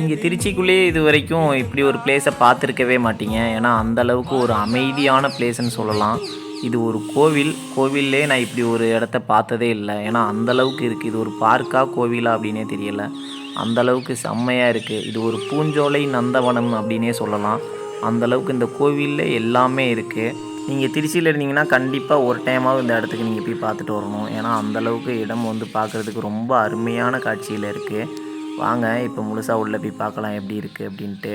இங்கே திருச்சிக்குள்ளேயே இது வரைக்கும் இப்படி ஒரு பிளேஸை பார்த்துருக்கவே மாட்டீங்க. ஏன்னா அந்தளவுக்கு ஒரு அமைதியான பிளேஸ்ன்னு சொல்லலாம். இது ஒரு கோவில். கோவில்லே நான் இப்படி ஒரு இடத்த பார்த்ததே இல்லை. ஏன்னா அந்தளவுக்கு இருக்குது இது ஒரு பார்க்கா கோவிலா அப்படின்னே தெரியலை. அந்த அளவுக்கு செம்மையாக இருக்குது இது ஒரு பூஞ்சோலை நந்தவனம் அப்படின்னே சொல்லலாம். அந்தளவுக்கு இந்த கோவிலில் எல்லாமே இருக்குது நீங்கள் திருச்சியில் இருந்தீங்கன்னா கண்டிப்பாக ஒரு டைமாவது இந்த இடத்துக்கு நீங்கள் போய் பார்த்துட்டு வரணும். ஏன்னா அந்தளவுக்கு இடம் வந்து பார்க்குறதுக்கு ரொம்ப அருமையான காட்சியில் இருக்குது வாங்க இப்போ முழுசாக உள்ளே போய் பார்க்கலாம் எப்படி இருக்குது அப்படின்ட்டு.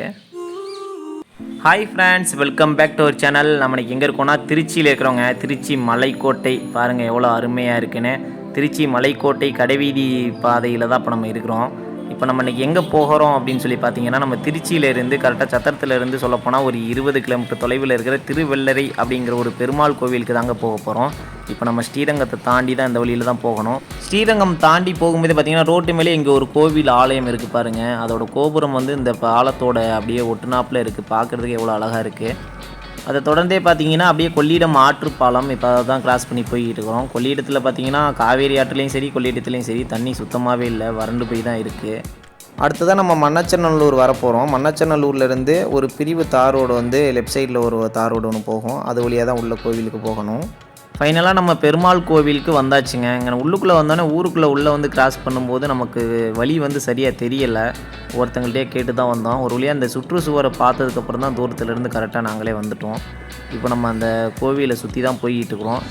Hi friends welcome back to our channel நம்ம எங்கே இருக்கோம்னா திருச்சியில் இருக்கிறவங்க திருச்சி மலைக்கோட்டை. பாருங்கள் எவ்வளோ அருமையாக இருக்குன்னு. திருச்சி மலைக்கோட்டை கடைவீதி பாதையில் தான் இப்போ நம்ம இருக்கிறோம். இப்போ நம்ம இன்றைக்கி எங்கே போகிறோம் அப்படின்னு சொல்லி பார்த்தீங்கன்னா நம்ம திருச்சியிலேருந்து கரெக்டாக சத்திரத்துலேருந்து சொல்லப்போனால் ஒரு இருபது கிலோமீட்டர் தொலைவில் இருக்கிற திருவெள்ளரை அப்படிங்கிற ஒரு பெருமாள் கோவிலுக்கு தாங்க போக போகிறோம் இப்போ நம்ம ஸ்ரீரங்கத்தை தாண்டி தான் இந்த வழியில் தான் போகணும். ஸ்ரீரங்கம் தாண்டி போகும்போது பார்த்தீங்கன்னா ரோட்டு மேலே இங்கே ஒரு கோவில் ஆலயம் இருக்குது பாருங்கள் அதோட கோபுரம் வந்து இந்த பாலத்தோட அப்படியே ஒட்டுநாப்பில் இருக்குது பார்க்குறதுக்கு எவ்வளோ அழகாக இருக்குது அதை தொடர்ந்தே பார்த்தீங்கன்னா அப்படியே கொள்ளிடம் ஆற்றுப்பாலம் இப்போ அதை தான் கிராஸ் பண்ணி போய்கிட்டு இருக்கிறோம் கொள்ளிடத்தில் பார்த்தீங்கன்னா காவேரி ஆற்றுலேயும் சரி கொள்ளிடத்துலேயும் சரி தண்ணி சுத்தமாகவே இல்லை வறண்டு போய் தான் இருக்குது அடுத்ததாக நம்ம மன்னச்சநல்லூர் வரப்போகிறோம் மன்னச்சநல்லூர்லேருந்து ஒரு பிரிவு தார் ரோடு வந்து லெஃப்ட் சைடில் ஒரு தார் ரோடு ஒன்று போகும். அது வழியாக தான் உள்ள கோவிலுக்கு போகணும். ஃபைனலாக நம்ம பெருமாள் கோவிலுக்கு வந்தாச்சுங்க. இங்கே உள்ளுக்குள்ளே வந்தோடனே ஊருக்குள்ளே உள்ளே வந்து கிராஸ் பண்ணும்போது நமக்கு வழி வந்து சரியாக தெரியலை. ஒருத்தங்கள்ட்டே கேட்டு தான் வந்தோம். ஒரு வழியாக அந்த சுற்றுச்சுவரை பார்த்ததுக்கப்புறம் தான் தூரத்துலேருந்து கரெக்டாக நாங்களே வந்துட்டோம். இப்போ நம்ம அந்த கோவிலை சுற்றி தான் போய்கிட்டு இருக்கிறோம்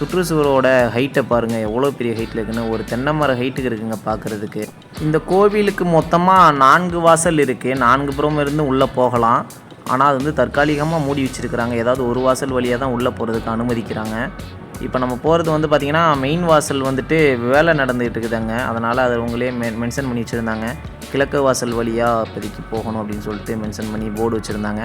சுற்றுச்சுவரோட ஹைட்டை பாருங்கள் எவ்வளோ பெரிய ஹைட்டில் இருக்குன்னு. ஒரு தென்னை மர ஹைட்டுக்கு இருக்குங்க பார்க்குறதுக்கு. இந்த கோவிலுக்கு மொத்தமாக நான்கு வாசல் இருக்குது நான்கு புறம் இருந்து உள்ளே போகலாம். ஆனால் அது வந்து தற்காலிகமாக மூடி வச்சுருக்கிறாங்க. ஏதாவது ஒரு வாசல் வழியாக தான் உள்ளே போகிறதுக்கு அனுமதிக்கிறாங்க. இப்போ நம்ம போகிறது வந்து பார்த்திங்கன்னா மெயின் வாசல் வந்துட்டு வேலை நடந்துகிட்டு இருக்குதாங்க. அதனால் அதை உங்களே மெ மென்ஷன் பண்ணி வச்சுருந்தாங்க. கிழக்கு வாசல் வழியாக இப்போதைக்கு போகணும் அப்படின்னு சொல்லிட்டு மென்ஷன் பண்ணி போர்டு வச்சுருந்தாங்க.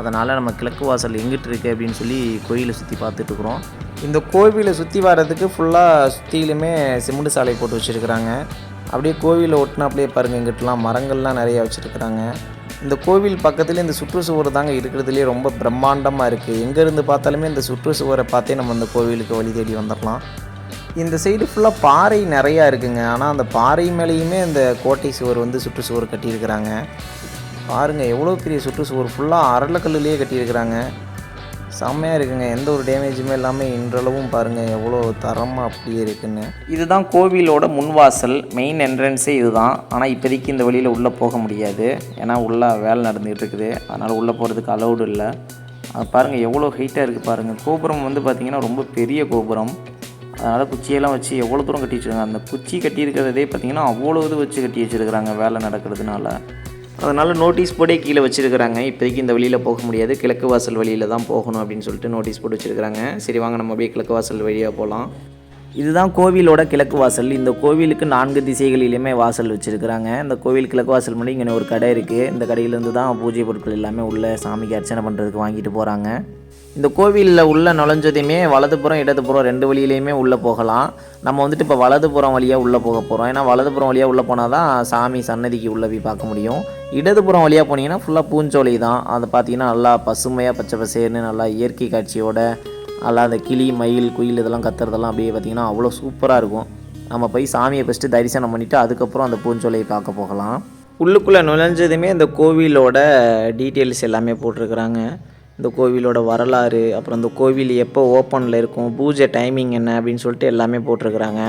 அதனால் நம்ம கிழக்கு வாசல் எங்கிட்டு இருக்குது அப்படின்னு சொல்லி கோயிலை சுற்றி பார்த்துட்ருக்குறோம் இந்த கோவிலை சுற்றி வர்றதுக்கு ஃபுல்லாக சுற்றிலுமே சிமெண்ட் சாலை போட்டு வச்சுருக்குறாங்க. அப்படியே கோவிலை ஒட்டினா அப்படியே பாருங்கள் இங்கிட்டலாம் மரங்கள்லாம் நிறையா வச்சுருக்குறாங்க. இந்த கோவில் பக்கத்துலேயே இந்த சுற்றுச்சுவர் தாங்க இருக்கிறதுலே ரொம்ப பிரம்மாண்டமாக இருக்குது எங்கேருந்து பார்த்தாலுமே இந்த சுற்றுச்சுவரை பார்த்தே நம்ம இந்த கோவிலுக்கு வழி தேடி வந்துடலாம். இந்த சைடு ஃபுல்லாக பாறை நிறையா இருக்குங்க. ஆனால் அந்த பாறை மேலேயுமே இந்த கோட்டை சுவர் வந்து சுற்றுச்சுவர் கட்டியிருக்கிறாங்க. பாருங்கள் எவ்வளோ பெரிய சுற்றுச்சுவர். ஃபுல்லாக அரளக்கல்லுலேயே கட்டியிருக்கிறாங்க. செம்மையாக இருக்குங்க. எந்த ஒரு டேமேஜுமே இல்லாமல் இன்றளவும் பாருங்கள் எவ்வளோ தரமாக அப்படியே இருக்குன்னு. இதுதான் கோவிலோட முன்வாசல் மெயின் என்ட்ரன்ஸே இதுதான். ஆனால் இப்போதைக்கு இந்த வழியில் உள்ளே போக முடியாது. ஏன்னா உள்ளே வேலை நடந்துகிட்டு இருக்குது. அதனால் உள்ளே போகிறதுக்கு அலௌடு இல்லை. அது பாருங்கள் எவ்வளோ ஹைட்டாக இருக்குது பாருங்கள் கோபுரம் வந்து பார்த்திங்கன்னா ரொம்ப பெரிய கோபுரம். அதனால் குச்சியெல்லாம் வச்சு எவ்வளோ தூரம் கட்டி வச்சுருக்காங்க அந்த குச்சி கட்டியிருக்கிறதே பார்த்திங்கன்னா அவ்வளோ இது வச்சு கட்டி வச்சுருக்கிறாங்க வேலை நடக்கிறதுனால. அதனால் நோட்டீஸ் போர்டே கீழே வச்சுருக்கிறாங்க. இப்போதைக்கு இந்த வழியில் போக முடியாது. கிழக்கு வாசல் வழியில் தான் போகணும் அப்படின்னு சொல்லிட்டு நோட்டீஸ் போட்டு வச்சுருக்கிறாங்க. சரி வாங்க நம்ம அப்படியே கிழக்கு வாசல் வழியாக போகலாம் இதுதான் கோவிலோட கிழக்கு வாசல். இந்த கோவிலுக்கு நான்கு திசைகளிலுமே வாசல் வச்சுருக்கிறாங்க. இந்த கோவில் கிழக்கு வாசல் முன்னாடி இங்கே ஒரு கடை இருக்குது இந்த கடையிலேருந்து தான் பூஜை பொருட்கள் எல்லாமே உள்ள சாமிக்கு அர்ச்சனை பண்ணுறதுக்கு வாங்கிட்டு போகிறாங்க இந்த கோவிலில் உள்ள நுழைஞ்சதையுமே வலதுபுறம் இடதுபுறம் ரெண்டு வழியிலையுமே உள்ளே போகலாம். நம்ம வந்துட்டு இப்போ வலதுபுறம் வழியாக உள்ளே போக போகிறோம் ஏன்னா வலதுபுறம் வழியாக உள்ளே போனால் தான் சாமி சன்னதிக்கு உள்ளே போய் பார்க்க முடியும். இடதுபுறம் வழியாக போனீங்கன்னா ஃபுல்லாக பூஞ்சோலை தான். அதை பார்த்தீங்கன்னா நல்லா பசுமையாக பச்சை பசேர்னு நல்லா இயற்கை காட்சியோட அதில் அந்த கிளி மயில் குயில் இதெல்லாம் கத்துறதெல்லாம் அப்படியே பார்த்திங்கன்னா அவ்வளோ சூப்பராக இருக்கும். நம்ம போய் சாமியை ஃபஸ்ட்டு தரிசனம் பண்ணிவிட்டு அதுக்கப்புறம் அந்த பூஞ்சோலையை பார்க்க போகலாம். உள்ளுக்குள்ளே நுழைஞ்சதுமே இந்த கோவிலோட டீட்டெயில்ஸ் எல்லாமே போட்டிருக்கிறாங்க. இந்த கோவிலோட வரலாறு அப்புறம் இந்த கோவில் எப்போ ஓப்பனில் இருக்கும் பூஜை டைமிங் என்ன அப்படின்னு சொல்லிட்டு எல்லாமே போட்டிருக்கிறாங்க.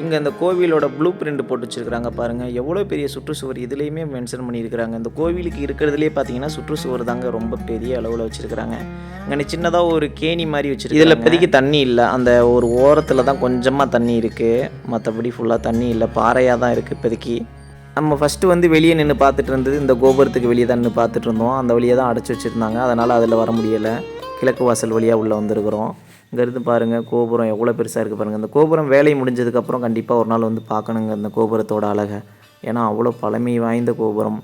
இங்கே இந்த கோவிலோட ப்ளூ பிரிண்ட் போட்டு வச்சுருக்காங்க பாருங்கள் எவ்வளோ பெரிய சுற்றுச்சுவர் இதுலேயுமே மென்ஷன் பண்ணியிருக்கிறாங்க. இந்த கோவிலுக்கு இருக்கிறதுலே பார்த்தீங்கன்னா சுற்றுச்சுவர் தாங்க ரொம்ப பெரிய அளவில் வச்சுருக்கிறாங்க. இங்கே சின்னதாக ஒரு கேணி மாதிரி வச்சுருக்கு இதில் இப்போதைக்கு தண்ணி இல்லை. அந்த ஒரு ஓரத்தில் தான் கொஞ்சமாக தண்ணி இருக்குது மற்றபடி ஃபுல்லாக தண்ணி இல்லை. பாறையாக தான் இருக்குது இப்போதைக்கு. நம்ம ஃபஸ்ட்டு வந்து வெளியே நின்று பார்த்துட்டு இருந்தது. இந்த கோபுரத்துக்கு வெளியே தான் நின்று பார்த்துட்டு இருந்தோம். அந்த வழியை தான் அடைச்சி வச்சுருந்தாங்க. அதனால் அதில் வர முடியலை. கிழக்கு வாசல் வழியாக உள்ளே வந்திருக்கிறோம். இங்கேருந்து பாருங்கள் கோபுரம் எவ்வளோ பெருசாக இருக்குது பாருங்கள் இந்த கோபுரம் வேலை முடிஞ்சதுக்கப்புறம் கண்டிப்பாக ஒரு நாள் வந்து பார்க்கணுங்க இந்த கோபுரத்தோட அழகை. ஏன்னா அவ்வளோ பழமை வாய்ந்த கோபுரம்.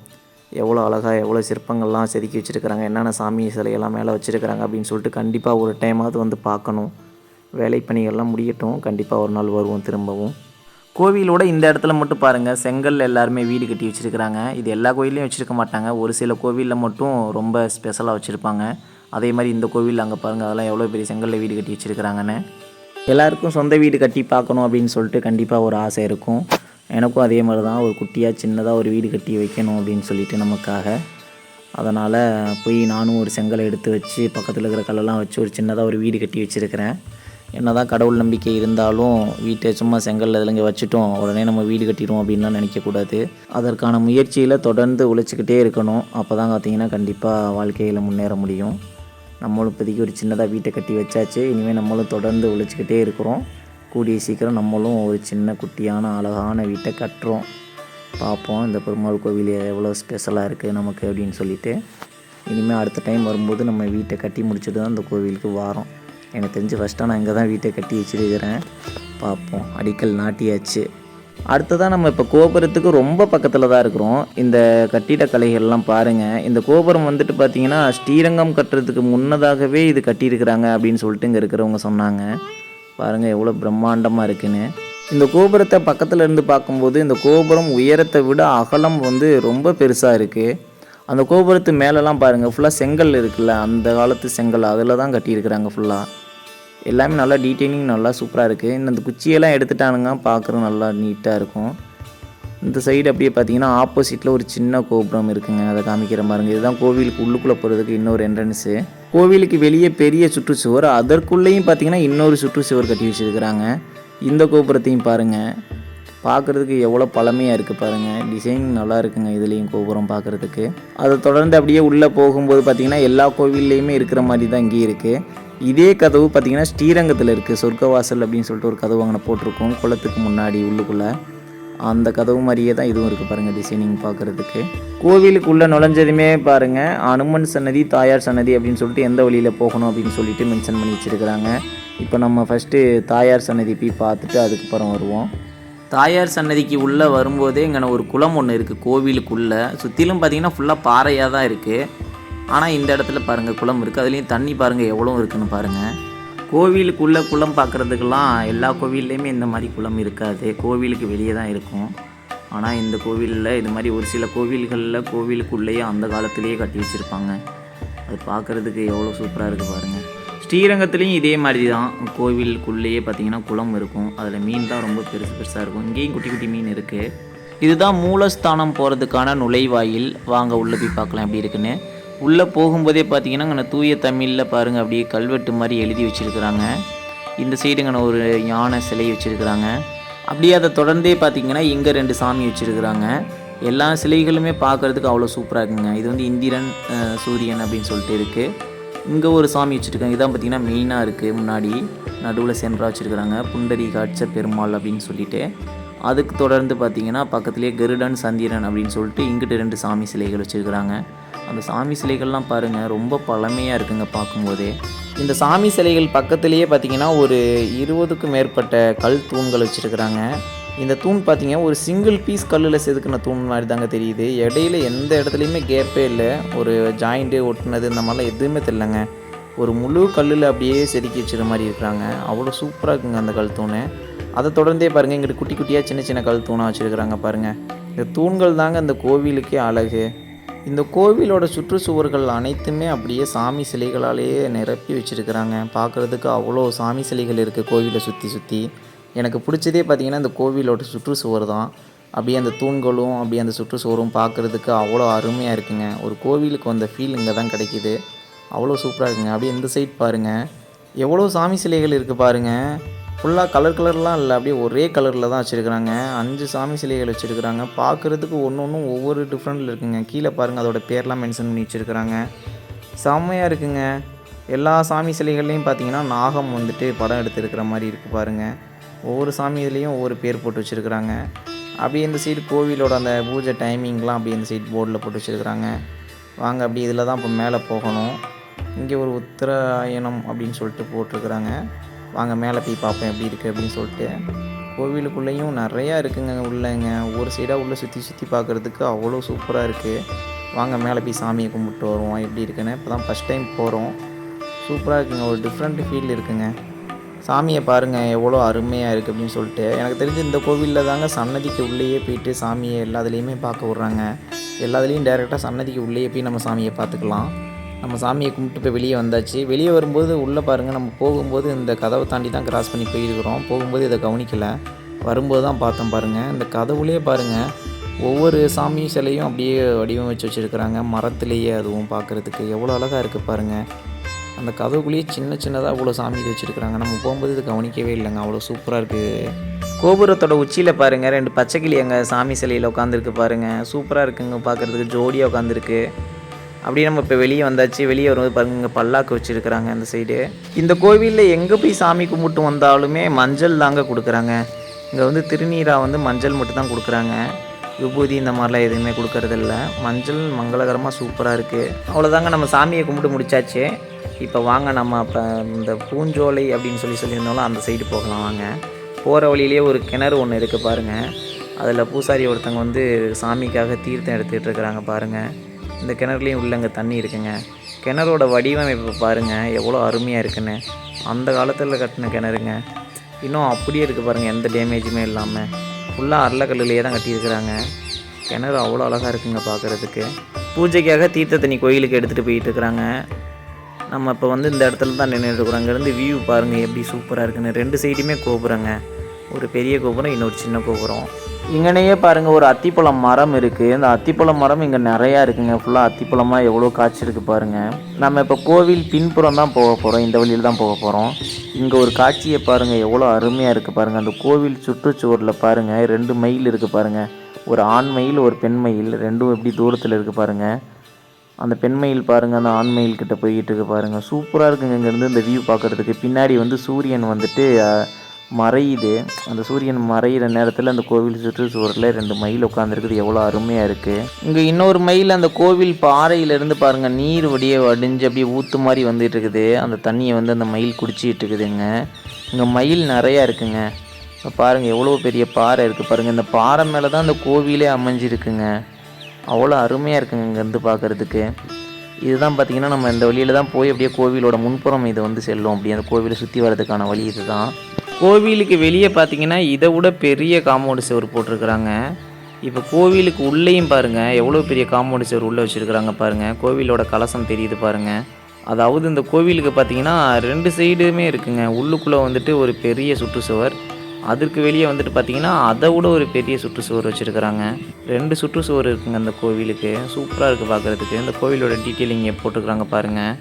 எவ்வளோ அழகாக எவ்வளோ சிற்பங்கள்லாம் செதுக்கி வச்சுருக்கிறாங்க. என்னென்ன சாமி சிலையெல்லாம் மேலே வச்சுருக்கிறாங்க அப்படின்னு சொல்லிட்டு கண்டிப்பாக ஒரு டைமாவது வந்து பார்க்கணும். வேலை பணிகள்லாம் முடியட்டும். கண்டிப்பாக ஒரு நாள் வருவோம் திரும்பவும். கோவிலோட இந்த இடத்துல மட்டும் பாருங்கள் செங்கல் எல்லாருமே வீடு கட்டி வச்சுருக்கிறாங்க. இது எல்லா கோயிலையும் வச்சுருக்க மாட்டாங்க. ஒரு சில கோவிலில் மட்டும் ரொம்ப ஸ்பெஷலாக வச்சுருப்பாங்க. அதே மாதிரி இந்த கோவில் அங்கே பாருங்கள் அதெல்லாம் எவ்வளோ பெரிய செங்கல்ல வீடு கட்டி வச்சுருக்கிறாங்கன்னு. எல்லாருக்கும் சொந்த வீடு கட்டி பார்க்கணும் அப்படின்னு சொல்லிட்டு கண்டிப்பாக ஒரு ஆசை இருக்கும். எனக்கும் அதே மாதிரி தான் ஒரு குட்டியாக சின்னதாக ஒரு வீடு கட்டி வைக்கணும் அப்படின்னு சொல்லிட்டு நமக்காக. அதனால் போய் நானும் ஒரு செங்கலை எடுத்து வச்சு பக்கத்தில் இருக்கிற கல்லெல்லாம் வச்சு ஒரு சின்னதாக ஒரு வீடு கட்டி வச்சுருக்கிறேன். என்ன தான் கடவுள் நம்பிக்கை இருந்தாலும் வீட்டை சும்மா செங்கல் இதில் இங்கே வச்சுட்டோம் உடனே நம்ம வீடு கட்டிடுவோம் அப்படின்லாம் நினைக்கக்கூடாது அதற்கான முயற்சியில் தொடர்ந்து உழைச்சிக்கிட்டே இருக்கணும். அப்போ தான் பார்த்தீங்கன்னா கண்டிப்பாக வாழ்க்கையில் முன்னேற முடியும். நம்மளும் இப்போதைக்கு ஒரு சின்னதாக வீட்டை கட்டி வச்சாச்சு. இனிமேல் நம்மளும் தொடர்ந்து உழைச்சிக்கிட்டே இருக்கிறோம். கூடிய சீக்கிரம் நம்மளும் ஒரு சின்ன குட்டியான அழகான வீட்டை கட்டுறோம். பார்ப்போம் இந்த பெருமாள் கோவில் எவ்வளோ ஸ்பெஷலாக இருக்குது நமக்கு அப்படின்னு சொல்லிட்டு. இனிமேல் அடுத்த டைம் வரும்போது நம்ம வீட்டை கட்டி முடிச்சுட்டு தான் இந்த கோவிலுக்கு வாரோம். எனக்கு தெரிஞ்சு ஃபஸ்ட்டாக நான் இங்கே தான் வீட்டை கட்டி வச்சிருக்கிறேன். பார்ப்போம் அடிக்கல் நாட்டியாச்சு. அடுத்ததாக நம்ம இப்போ கோபுரத்துக்கு ரொம்ப பக்கத்தில் தான் இருக்கிறோம். இந்த கட்டிடக்கலைகள்லாம் பாருங்கள் இந்த கோபுரம் வந்துட்டு பார்த்தீங்கன்னா ஸ்ரீரங்கம் கட்டுறதுக்கு முன்னதாகவே இது கட்டியிருக்கிறாங்க அப்படின்னு சொல்லிட்டு இங்கே இருக்கிறவங்க சொன்னாங்க. பாருங்கள் எவ்வளோ பிரம்மாண்டமாக இருக்குன்னு. இந்த கோபுரத்தை பக்கத்தில் இருந்து பார்க்கும்போது இந்த கோபுரம் உயரத்தை விட அகலம் வந்து ரொம்ப பெருசாக இருக்குது அந்த கோபுரத்து மேலெலாம் பாருங்கள் ஃபுல்லாக செங்கல் இருக்குல்ல அந்த காலத்து செங்கல் அதில் தான் கட்டியிருக்கிறாங்க ஃபுல்லாக எல்லாமே நல்லா டீட்டெயிலிங் நல்லா சூப்பராக இருக்குது இந்த குச்சியெல்லாம் எடுத்துட்டானுங்க பார்க்குறது நல்லா நீட்டாக இருக்கும். இந்த சைடு அப்படியே பார்த்தீங்கன்னா ஆப்போசிட்டில் ஒரு சின்ன கோபுரம் இருக்குங்க. அதை காமிக்கிற பாருங்க. இதுதான் கோவிலுக்கு உள்ளுக்குள்ளே போகிறதுக்கு இன்னொரு என்ட்ரன்ஸு கோவிலுக்கு வெளியே பெரிய சுற்றுச்சுவர். அதற்குள்ளேயும் பார்த்தீங்கன்னா இன்னொரு சுற்றுச்சுவர் கட்டி வச்சுருக்கிறாங்க. இந்த கோபுரத்தையும் பாருங்கள் பார்க்குறதுக்கு எவ்வளோ பழமையாக இருக்குது பாருங்கள் டிசைன் நல்லா இருக்குங்க இதுலேயும் கோபுரம் பார்க்குறதுக்கு அதை தொடர்ந்து அப்படியே உள்ளே போகும்போது பார்த்தீங்கன்னா எல்லா கோவில்லையுமே இருக்கிற மாதிரி தான் இங்கேயும் இருக்குது இதே கதவு பார்த்தீங்கன்னா ஸ்ரீரங்கத்தில் இருக்குது சொர்க்கவாசல் அப்படின்னு சொல்லிட்டு ஒரு கதவு அங்கே போட்டிருக்கோம். குளத்துக்கு முன்னாடி உள்ளுக்குள்ளே. அந்த கதவு மாதிரியே தான் இதுவும் இருக்குது பாருங்கள் டிசைனிங் பார்க்குறதுக்கு. கோவிலுக்குள்ளே நுழைஞ்சதுமே பாருங்கள் அனுமன் சன்னதி தாயார் சன்னதி அப்படின்னு சொல்லிட்டு எந்த வழியில் போகணும் அப்படின்னு சொல்லிட்டு மென்ஷன் பண்ணி வச்சுருக்கிறாங்க. இப்போ நம்ம ஃபஸ்ட்டு தாயார் சன்னதி போய் பார்த்துட்டு அதுக்கப்புறம் வருவோம். தாயார் சன்னதிக்கு உள்ளே வரும்போதே இங்கே ஒரு குளம் ஒன்று இருக்குது கோவிலுக்குள்ளே. சுற்றிலும் பார்த்தீங்கன்னா ஃபுல்லாக பாறையாக தான் இருக்குது ஆனால் இந்த இடத்துல பாருங்கள் குளம் இருக்குது அதுலேயும் தண்ணி பாருங்கள் எவ்வளோ இருக்குன்னு பாருங்கள் கோவிலுக்குள்ளே குளம் பார்க்குறதுக்கெல்லாம் எல்லா கோவில்லையுமே இந்த மாதிரி குளம் இருக்காது. கோவிலுக்கு வெளியே தான் இருக்கும். ஆனால் இந்த கோவிலில் இது மாதிரி ஒரு சில கோவில்களில் கோவிலுக்குள்ளேயே அந்த காலத்துலேயே கட்டி வச்சுருப்பாங்க. அது பார்க்குறதுக்கு எவ்வளோ சூப்பராக இருக்குது பாருங்கள் ஸ்ரீரங்கத்துலேயும் இதே மாதிரி தான் கோவிலுக்குள்ளேயே பார்த்தீங்கன்னா குளம் இருக்கும். அதில் மீன் தான் ரொம்ப பெருசு பெருசாக இருக்கும். இங்கேயும் குட்டி குட்டி மீன் இருக்குது இதுதான் மூலஸ்தானம் போகிறதுக்கான நுழைவாயில். வாங்க உள்ளே போய் பார்க்கலாம் எப்படி இருக்குன்னு. உள்ளே போகும்போதே பார்த்தீங்கன்னா இங்கே தூய தமிழில் பாருங்கள் அப்படியே கல்வெட்டு மாதிரி எழுதி வச்சுருக்குறாங்க. இந்த சைடுங்கன ஒரு யானை சிலை வச்சுருக்குறாங்க. அப்படியே அதை தொடர்ந்தே பார்த்தீங்கன்னா இங்கே ரெண்டு சாமி வச்சுருக்குறாங்க. எல்லா சிலைகளுமே பார்க்குறதுக்கு அவ்வளோ சூப்பராக இருக்குங்க. இது வந்து இந்திரன் சூரியன் அப்படின்னு சொல்லிட்டு இருக்குது இங்கே ஒரு சாமி வச்சுருக்காங்க. இதான் பார்த்தீங்கன்னா மெயினாக இருக்குது முன்னாடி. நடுவில் சென்ட்ரா வச்சுருக்குறாங்க. புண்டரி காட்ச பெருமாள் அப்படின்னு சொல்லிட்டு. அதுக்கு தொடர்ந்து பார்த்திங்கன்னா பக்கத்துலேயே கருடன் சந்திரன் அப்படின்னு சொல்லிட்டு இங்கிட்டு ரெண்டு சாமி சிலைகள் வச்சுருக்குறாங்க. அந்த சாமி சிலைகள்லாம் பாருங்கள் ரொம்ப பழமையாக இருக்குங்க பார்க்கும்போதே. இந்த சாமி சிலைகள் பக்கத்துலேயே பார்த்தீங்கன்னா ஒரு இருபதுக்கும் மேற்பட்ட கல் தூண்கள் வச்சுருக்குறாங்க. இந்த தூண் பார்த்திங்கன்னா ஒரு சிங்கிள் பீஸ் கல்லில் செதுக்கின தூண் மாதிரி தாங்க தெரியுது. இடையில எந்த இடத்துலையுமே கேப்பே இல்லை. ஒரு ஜாயிண்ட்டு ஒட்டுனது இந்த மாதிரிலாம் எதுவுமே தெரிலங்க ஒரு முழு கல்லில் அப்படியே செதுக்கி வச்சுற மாதிரி இருக்கிறாங்க. அவ்வளோ சூப்பராக இருக்குங்க அந்த கல் தூண். அதை தொடர்ந்தே பாருங்கள் இங்கிட்டு குட்டி குட்டியாக சின்ன சின்ன கல் தூணாக வச்சுருக்குறாங்க பாருங்கள் இந்த தூண்கள் தாங்க அந்த கோவிலுக்கே அழகு. இந்த கோவிலோட சுற்றுச்சுவர்கள் அனைத்துமே அப்படியே சாமி சிலைகளாலேயே நிரப்பி வச்சுருக்கிறாங்க. பார்க்குறதுக்கு அவ்வளோ சாமி சிலைகள் இருக்குது கோவிலை சுற்றி சுற்றி எனக்கு பிடிச்சதே பார்த்திங்கன்னா இந்த கோவிலோட சுற்றுச்சுவர் தான். அப்படியே அந்த தூண்களும் அப்படியே அந்த சுற்றுச்சுவரும் பார்க்குறதுக்கு அவ்வளோ அருமையாக இருக்குங்க. ஒரு கோவிலுக்கு வந்த ஃபீல் இங்கே தான் கிடைக்கிது. அவ்வளோ சூப்பராக இருக்குங்க. அப்படியே இந்த சைட் பாருங்கள் எவ்வளோ சாமி சிலைகள் இருக்குது பாருங்கள் ஃபுல்லாக கலர் கலர்லாம் இல்லை. அப்படியே ஒரே கலரில் தான் வச்சுருக்குறாங்க. அஞ்சு சாமி சிலைகள் வச்சுருக்குறாங்க. பார்க்குறதுக்கு ஒன்று ஒன்றும் ஒவ்வொரு டிஃப்ரெண்ட்டில் இருக்குங்க. கீழே பாருங்கள் அதோட பேர்லாம் மென்ஷன் பண்ணி வச்சுருக்குறாங்க. செம்மையாக இருக்குங்க. எல்லா சாமி சிலைகள்லையும் பார்த்தீங்கன்னா நாகம் வந்துட்டு படம் எடுத்துருக்கிற மாதிரி இருக்குது பாருங்கள் ஒவ்வொரு சாமி இதுலேயும் ஒவ்வொரு பேர் போட்டு வச்சுருக்குறாங்க. அப்படியே இந்த சைடு கோவிலோட அந்த பூஜை டைமிங்லாம் அப்படியே இந்த சைடு போர்டில் போட்டு வச்சுருக்குறாங்க. வாங்க அப்படி இதில் தான் இப்போ மேலே போகணும். இங்கே ஒரு உத்தராயணம் அப்படின்னு சொல்லிட்டு போட்டிருக்குறாங்க. வாங்க மேலே போய் பார்ப்போம் எப்படி இருக்குது அப்படின்னு சொல்லிட்டு. கோவிலுக்குள்ளேயும் நிறையா இருக்குங்க உள்ளேங்க. ஒரு சைடாக உள்ளே சுற்றி சுற்றி பார்க்குறதுக்கு அவ்வளோ சூப்பராக இருக்குது வாங்க மேலே போய் சாமியை கும்பிட்டு வருவோம் எப்படி இருக்குன்னு. இப்போ தான் ஃபஸ்ட் டைம் போகிறோம் சூப்பராக இருக்குங்க ஒரு டிஃப்ரெண்ட் ஃபீல் இருக்குங்க. சாமியை பாருங்கள் எவ்வளோ அருமையாக இருக்குது அப்படின்னு சொல்லிட்டு. எனக்கு தெரிஞ்சு இந்த கோவிலில் தாங்க சன்னதிக்கு உள்ளேயே போயிட்டு சாமியை எல்லாத்துலேயுமே பார்க்க விட்றாங்க. எல்லாத்துலேயும் டேரெக்டாக சன்னதிக்கு உள்ளேயே போய் நம்ம சாமியை பார்த்துக்கலாம். நம்ம சாமியை கும்பிட்டு போய் வெளியே வந்தாச்சு. வெளியே வரும்போது உள்ளே பாருங்கள் நம்ம போகும்போது இந்த கதவை தாண்டி தான் கிராஸ் பண்ணி போயிருக்கிறோம். போகும்போது இதை கவனிக்கலை. வரும்போது தான் பார்த்தோம் பாருங்கள் இந்த கதவுலேயே பாருங்கள் ஒவ்வொரு சாமி சிலையும் அப்படியே வடிவமைச்சு வச்சுருக்குறாங்க. மரத்துலேயே அதுவும் பார்க்குறதுக்கு. எவ்வளோ அழகாக இருக்குது பாருங்கள் அந்த கதவுக்குள்ளேயே சின்ன சின்னதாக அவ்வளோ சாமி இது வச்சுருக்குறாங்க. நம்ம போகும்போது இது கவனிக்கவே இல்லைங்க. அவ்வளோ சூப்பராக இருக்குது கோபுரத்தோட உச்சியில் பாருங்கள் ரெண்டு பச்சை கிளி அங்கே சாமி சிலையில் உட்காந்துருக்கு பாருங்கள் சூப்பராக இருக்குங்க பார்க்குறதுக்கு ஜோடியாக உட்காந்துருக்கு அப்படியே நம்ம இப்போ வெளியே வந்தாச்சு வெளியே வரும்போது பாருங்க பல்லாக்கு வச்சுருக்குறாங்க அந்த சைடு இந்த கோவிலில் எங்கே போய் சாமி கும்பிட்டு வந்தாலுமே மஞ்சள் தாங்க கொடுக்குறாங்க. இங்கே வந்து திருநீராக வந்து மஞ்சள் மட்டும் தான் கொடுக்குறாங்க. விபூதி இந்த மாதிரிலாம் எதுவுமே கொடுக்கறதில்ல. மஞ்சள் மங்களகரமாக சூப்பராக இருக்குது அவ்வளோதாங்க நம்ம சாமியை கும்பிட்டு முடிச்சாச்சு. இப்போ வாங்க நம்ம இப்போ இந்த பூஞ்சோலை அப்படின்னு சொல்லி சொல்லியிருந்தாலும் அந்த சைடு போகலாம் வாங்க. போகிற வழியிலே ஒரு கிணறு ஒன்று இருக்குது பாருங்கள் அதில் பூசாரி ஒருத்தங்க வந்து சாமிக்காக தீர்த்தம் எடுத்துகிட்டு இருக்கிறாங்க பாருங்கள் இந்த கிணறுலேயும் உள்ளங்க தண்ணி இருக்குங்க. கிணறோட வடிவமைப்பு பாருங்கள் எவ்வளோ அருமையாக இருக்குன்னு. அந்த காலத்தில் கட்டின கிணறுங்க. இன்னும் அப்படியே இருக்குது பாருங்கள் எந்த டேமேஜுமே இல்லாமல் ஃபுல்லாக அரளக்கல்லுலேயே தான் கட்டியிருக்கிறாங்க. கிணறு அவ்வளோ அழகாக இருக்குங்க பார்க்குறதுக்கு பூஜைக்காக தீர்த்த தண்ணி கோயிலுக்கு எடுத்துகிட்டு போயிட்டு இருக்கிறாங்க. நம்ம இப்போ வந்து இந்த இடத்துல தான் நின்றுட்டு இருக்கிறோம் அங்கேருந்து வியூ பாருங்கள் எப்படி சூப்பராக இருக்குன்னு. ரெண்டு சைடுமே கோபுரங்க. ஒரு பெரிய கோபுரம் இன்னொரு சின்ன கோபுரம். இங்கனையே பாருங்கள் ஒரு அத்திப்பழம் மரம் இருக்குது இந்த அத்திப்பழம் மரம் இங்கே நிறையா இருக்குங்க. ஃபுல்லாக அத்திப்பழமாக எவ்வளோ காய்ச்சிருக்கு பாருங்கள் நம்ம இப்போ கோவில் பின்புறம் தான் போக போகிறோம் இந்த வழியில் தான் போக போகிறோம் இங்கே ஒரு காட்சியை பாருங்கள் எவ்வளோ அருமையாக இருக்குது பாருங்கள் அந்த கோவில் சுற்றுச்சுவரில் பாருங்கள் ரெண்டு மயில் இருக்குது பாருங்கள் ஒரு ஆண் மயில் ஒரு பெண் மயில். ரெண்டும் எப்படி தூரத்தில் இருக்குது பாருங்கள் அந்த பெண்மயில் பாருங்கள் அந்த ஆண்மயில் கிட்டே போய்கிட்டு இருக்கு பாருங்கள் சூப்பராக இருக்குங்க இங்கேருந்து இந்த வியூ பார்க்குறதுக்கு பின்னாடி வந்து சூரியன் வந்துட்டு மறையுது. அந்த சூரியன் மறையிற நேரத்தில் அந்த கோவில் சுற்றுச்சுவரில் ரெண்டு மயில் உட்காந்துருக்குது எவ்வளோ அருமையாக இருக்குது இங்கே இன்னொரு மயில் அந்த கோவில் பாறையிலேருந்து பாருங்கள் நீர் வடியே வடிஞ்சு அப்படியே ஊற்று மாதிரி வந்துட்டு இருக்குது அந்த தண்ணியை வந்து அந்த மயில் குடிச்சிட்டு இருக்குதுங்க இங்கே மயில் நிறையா இருக்குங்க. இப்போ பாருங்கள் எவ்வளோ பெரிய பாறை இருக்குது பாருங்கள் இந்த பாறை மேலே தான் அந்த கோவிலே அமைஞ்சிருக்குங்க. அவ்வளோ அருமையாக இருக்குங்க இங்கேருந்து பார்க்குறதுக்கு இதுதான் பார்த்திங்கன்னா நம்ம இந்த வழியில் தான் போய் அப்படியே கோவிலோட முன்புறம் இது வந்து செல்லும். அப்படியே அந்த கோவிலை சுற்றி வர்றதுக்கான வழி இதுதான். கோவிலுக்கு வெளியே பார்த்தீங்கன்னா இதை விட பெரிய காம்பவுண்டு சுவர் போட்டிருக்கிறாங்க. இப்போ கோவிலுக்கு உள்ளேயும் பாருங்கள் எவ்வளோ பெரிய காம்பவுண்டு சுவர் உள்ளே வச்சுருக்கிறாங்க பாருங்கள் கோவிலோட கலசம் தெரியுது பாருங்கள் அதாவது இந்த கோவிலுக்கு பார்த்தீங்கன்னா ரெண்டு சைடுமே இருக்குங்க. உள்ளுக்குள்ளே வந்துட்டு ஒரு பெரிய சுற்றுச்சுவர் அதற்கு வெளியே வந்துட்டு பார்த்தீங்கன்னா அதை விட ஒரு பெரிய சுற்றுச்சுவர் வச்சுருக்கிறாங்க. ரெண்டு சுற்றுச்சுவர் இருக்குங்க அந்த கோவிலுக்கு. சூப்பராக இருக்குது பார்க்குறதுக்கு. இந்த கோவிலோட டீட்டெயில் இங்கே போட்டுருக்குறாங்க பாருங்கள்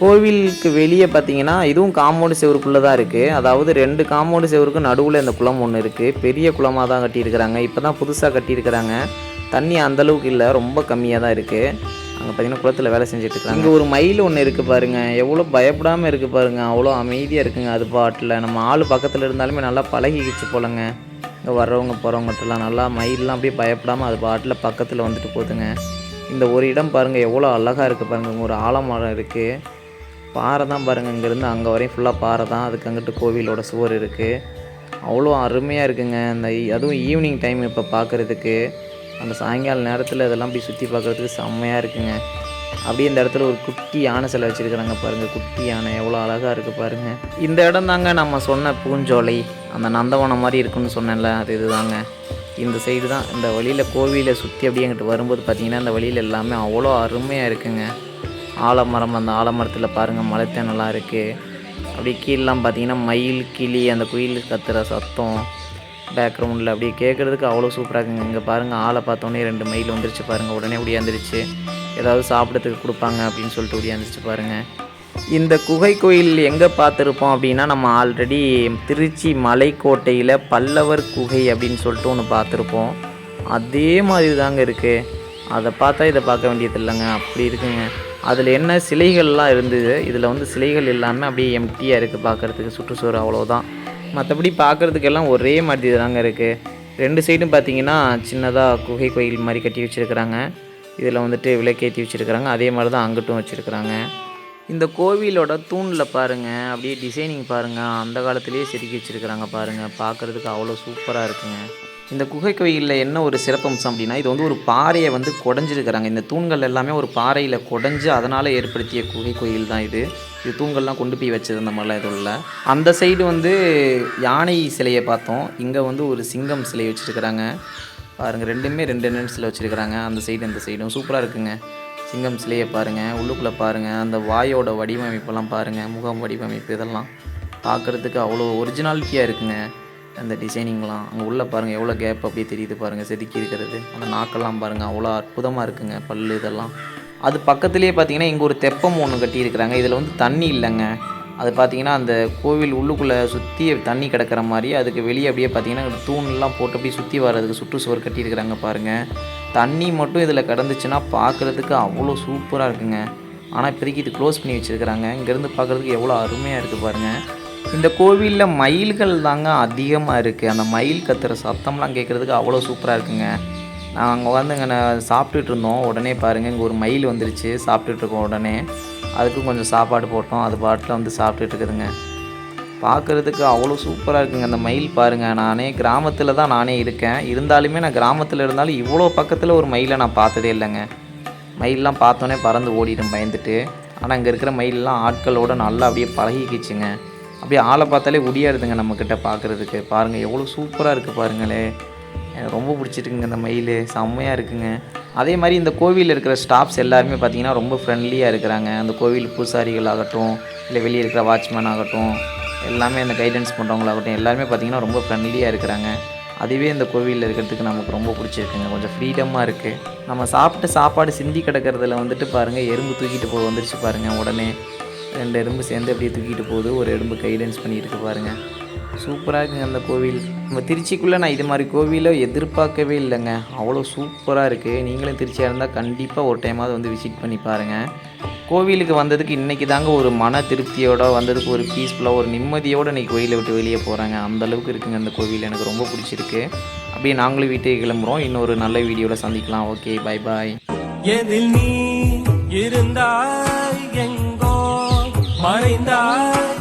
கோவிலுக்கு வெளியே பார்த்தீங்கன்னா இதுவும் காம்பவுண்டு செவருக்குள்ளே தான் இருக்குது அதாவது ரெண்டு காம்பவுண்டு செவருக்கு நடுவில் இந்த குளம் ஒன்று இருக்குது பெரிய குளமாக தான் கட்டியிருக்கிறாங்க. இப்போ தான் புதுசாக கட்டியிருக்கிறாங்க. தண்ணி அந்தளவுக்கு இல்லை. ரொம்ப கம்மியாக தான் இருக்குது அங்கே பார்த்தீங்கன்னா குளத்தில் வேலை செஞ்சுட்டு இருக்காங்க. இங்கே ஒரு மயில் ஒன்று இருக்குது பாருங்கள் எவ்வளோ பயப்படாமல் இருக்குது பாருங்க. அவ்வளோ அமைதியாக இருக்குங்க அது பாட்டில். நம்ம ஆள் பக்கத்தில் இருந்தாலுமே நல்லா பழகிக்கிச்சு போலங்க. இங்கே வர்றவங்க போகிறவங்கட்டெல்லாம் நல்லா மயிலெலாம் அப்படியே பயப்படாமல் அது பாட்டில் பக்கத்தில் வந்துட்டு போகுதுங்க. இந்த ஒரு இடம் பாருங்கள் எவ்வளோ அழகாக இருக்குது பாருங்கள் ஒரு ஆலமரம் இருக்குது பாறை தான் பாருங்கள் இங்கேருந்து அங்கே வரையும் ஃபுல்லாக பாறை தான். அதுக்கு அங்கிட்டு கோவிலோட சுவர் இருக்குது அவ்வளோ அருமையாக இருக்குங்க. அந்த அதுவும் ஈவினிங் டைம் இப்போ பார்க்குறதுக்கு அந்த சாயங்கால நேரத்தில் இதெல்லாம் போய் சுற்றி பார்க்குறதுக்கு செம்மையாக இருக்குங்க. அப்படியே இந்த இடத்துல ஒரு குட்டி யானை சிலை வச்சுருக்குறாங்க பாருங்கள் குட்டி யானை எவ்வளோ அழகாக இருக்குது பாருங்கள் இந்த இடம் தாங்க நம்ம சொன்ன பூஞ்சோலை. அந்த நந்தவனம் மாதிரி இருக்குன்னு சொன்னேன்ல அது இதுதாங்க. இந்த சைடு தான் இந்த வழியில் கோவிலை சுற்றி அப்படியே எங்கிட்ட வரும்போது பார்த்திங்கன்னா இந்த வழியில் எல்லாமே அவ்வளோ அருமையாக இருக்குங்க. ஆலமரம் அந்த ஆலமரத்தில் பாருங்கள் மலைத்தேனெல்லாம் இருக்குது அப்படியே கீழெலாம் பார்த்தீங்கன்னா மயில் கிளி அந்த குயில் கத்துற சத்தம் பேக்ரவுண்டில் அப்படியே கேட்குறதுக்கு அவ்வளோ சூப்பராக இருக்குங்க. இங்கே பாருங்கள் ஆளை பார்த்தோன்னே ரெண்டு மயில் வந்துருச்சு பாருங்கள் உடனே ஒடியாந்துருச்சு. ஏதாவது சாப்பிட்றதுக்கு கொடுப்பாங்க அப்படின்னு சொல்லிட்டு ஒடியாந்துருச்சு பாருங்கள் இந்த குகை கோயில் எங்கே பார்த்துருப்போம் அப்படின்னா நம்ம ஆல்ரெடி திருச்சி மலைக்கோட்டையில் பல்லவர் குகை அப்படின்னு சொல்லிட்டு ஒன்று பார்த்துருப்போம். அதே மாதிரி தாங்க இருக்குது அதை பார்த்தா இதை பார்க்க வேண்டியது இல்லைங்க அப்படி இருக்குங்க. அதில் என்ன சிலைகள்லாம் இருந்தது இதில் வந்து சிலைகள் இல்லாமல் அப்படியே எம்டியாக இருக்குது பார்க்குறதுக்கு சுற்றுச்சுவர் அவ்வளோதான் மற்றபடி பார்க்குறதுக்கெல்லாம் ஒரே மாதிரி தாங்க இருக்குது ரெண்டு சைடும் பார்த்தீங்கன்னா சின்னதாக குகை கோயில் மாதிரி கட்டி வச்சுருக்கிறாங்க. இதில் வந்துட்டு விளக்கேற்றி வச்சுருக்கிறாங்க. அதே மாதிரி தான் அங்கிட்டும் வச்சுருக்கிறாங்க. இந்த கோவிலோட தூணில் பாருங்கள் அப்படியே டிசைனிங் பாருங்கள் அந்த காலத்துலேயே செதுக்கி வச்சுருக்கிறாங்க பாருங்கள் பார்க்குறதுக்கு அவ்வளோ சூப்பராக இருக்குங்க. இந்த குகை கோயிலில் என்ன ஒரு சிறப்பம்சம் அப்படின்னா இது வந்து ஒரு பாறையை வந்து குடஞ்சிருக்கிறாங்க. இந்த தூண்கள் எல்லாமே ஒரு பாறையில் குடஞ்சு அதனால் ஏற்படுத்திய குகை கோயில் தான் இது. இது தூண்கள்லாம் கொண்டு போய் வச்சது அந்த மாதிரிலாம் எதுவும் இல்லை. அந்த சைடு வந்து யானை சிலையை பார்த்தோம். இங்கே வந்து ஒரு சிங்கம் சிலை வச்சுருக்கிறாங்க. பாருங்கள் ரெண்டுமே ரெண்டு என்ட்ரன்ஸில் வச்சுருக்கிறாங்க. அந்த சைடு இந்த சைடும் சூப்பராக இருக்குங்க. சிங்கம் சிலையை பாருங்கள் உள்ளுக்குள்ளே பாருங்கள் அந்த வாயோட வடிவமைப்பெல்லாம் பாருங்கள் முகம் வடிவமைப்பு இதெல்லாம். பார்க்குறதுக்கு அவ்வளோ ஒரிஜினாலிட்டியாக இருக்குங்க. அந்த டிசைனிங்லாம் அங்கே உள்ளே பாருங்கள் எவ்வளோ கேப் அப்படியே தெரியுது பாருங்கள் செதுக்கி இருக்கிறது. அந்த நாக்கெல்லாம் பாருங்கள் அவ்வளோ அற்புதமாக இருக்குங்க பல் இதெல்லாம். அது பக்கத்துலேயே பார்த்தீங்கன்னா இங்கே ஒரு தெப்பம் ஒன்று கட்டியிருக்கிறாங்க. இதில் வந்து தண்ணி இல்லைங்க. அது பார்த்தீங்கன்னா அந்த கோவில் உள்ளுக்குள்ளே சுற்றி தண்ணி கிடக்கிற மாதிரி அதுக்கு வெளியே அப்படியே பார்த்தீங்கன்னா தூண்லாம் போட்டு அப்படியே சுற்றி வர்றதுக்கு சுற்றுச்சுவர் கட்டியிருக்கிறாங்க பாருங்கள் தண்ணி மட்டும் இதில் கிடந்துச்சுன்னா பார்க்குறதுக்கு அவ்வளோ சூப்பராக இருக்குங்க. ஆனால் இப்போதைக்கு இது க்ளோஸ் பண்ணி வச்சுருக்கிறாங்க. இங்கேருந்து பார்க்குறதுக்கு எவ்வளோ அருமையாக இருக்குது பாருங்கள் இந்த கோவிலில் மயில்கள் தாங்க அதிகமாக இருக்குது அந்த மயில் கத்துற சத்தம்லாம் கேட்குறதுக்கு அவ்வளோ சூப்பராக இருக்குங்க. நாங்கள் வந்து இங்கே சாப்பிட்டுட்டு இருந்தோம். உடனே பாருங்கள் இங்கே ஒரு மயில் வந்துருச்சு. சாப்பிட்டுட்ருக்கோம் உடனே. அதுக்கும் கொஞ்சம் சாப்பாடு போட்டோம். அது பாட்டில் வந்து சாப்பிட்டுட்டு இருக்குதுங்க. பார்க்குறதுக்கு அவ்வளோ சூப்பராக இருக்குங்க. அந்த மயில் பாருங்கள் நானே கிராமத்தில் தான் நானே இருக்கேன். இருந்தாலுமே நான் கிராமத்தில் இருந்தாலும் இவ்வளோ பக்கத்தில் ஒரு மயிலை நான் பார்த்ததே இல்லைங்க. மயிலெலாம் பார்த்தோன்னே பறந்து ஓடிடும் பயந்துட்டு. ஆனால் இங்கே இருக்கிற மயிலெலாம் ஆட்களோட நல்லா அப்படியே பழகிக்கிச்சுங்க. அப்படியே ஆளை பார்த்தாலே ஒடியாருதுங்க நம்மக்கிட்ட பார்க்குறதுக்கு. பாருங்கள் எவ்வளோ சூப்பராக இருக்குது பாருங்களே. எனக்கு ரொம்ப பிடிச்சிருக்குங்க இந்த மயில். செம்மையாக இருக்குங்க. அதே மாதிரி இந்த கோவிலில் இருக்கிற ஸ்டாஃப்ஸ் எல்லாருமே பார்த்தீங்கன்னா ரொம்ப ஃப்ரெண்ட்லியாக இருக்கிறாங்க. அந்த கோவில் பூசாரிகள் ஆகட்டும் இல்லை வெளியே இருக்கிற வாட்ச்மேன் ஆகட்டும் எல்லாமே அந்த கைடன்ஸ் பண்ணுறவங்களாகட்டும் எல்லாருமே பார்த்தீங்கன்னா ரொம்ப ஃப்ரெண்ட்லியாக இருக்கிறாங்க. அதுவே இந்த கோவிலில் இருக்கிறதுக்கு நமக்கு ரொம்ப பிடிச்சிருக்குங்க. கொஞ்சம் ஃப்ரீடமாக இருக்குது நம்ம சாப்பிட்டு சாப்பாடு சிந்தி கிடக்கிறதுல வந்துட்டு பாருங்கள் எறும்பு தூக்கிட்டு போக வந்துருச்சு பாருங்கள் உடனே. ரெண்டு எறும்பு சேர்ந்து அப்படியே தூக்கிட்டு போகுது. ஒரு எறும்பு கைடன்ஸ் பண்ணிட்டு இருக்கு பாருங்கள் சூப்பராக இருக்குங்க அந்த கோவில். நம்ம திருச்சிக்குள்ளே நான் இது மாதிரி கோவிலை எதிர்பார்க்கவே இல்லைங்க. அவ்வளோ சூப்பராக இருக்குது நீங்களும் திருச்சியாக இருந்தால் கண்டிப்பாக ஒரு டைமாவது வந்து விசிட் பண்ணி பாருங்கள் கோவிலுக்கு வந்ததுக்கு இன்றைக்கி தாங்க ஒரு மன திருப்தியோட வந்ததுக்கு ஒரு பீஸ்ஃபுல்லாக ஒரு நிம்மதியோடு இன்றைக்கி கோயிலை விட்டு வெளியே போகிறாங்க அந்தளவுக்கு இருக்குங்க அந்த கோவில். எனக்கு ரொம்ப பிடிச்சிருக்கு. அப்படியே நாங்களும் வீட்டுக்கு கிளம்புறோம். இன்னொரு நல்ல வீடியோவில் சந்திக்கலாம். ஓகே பாய் பாய் எதில் நீ இருந்தாய்? மறைந்தாய்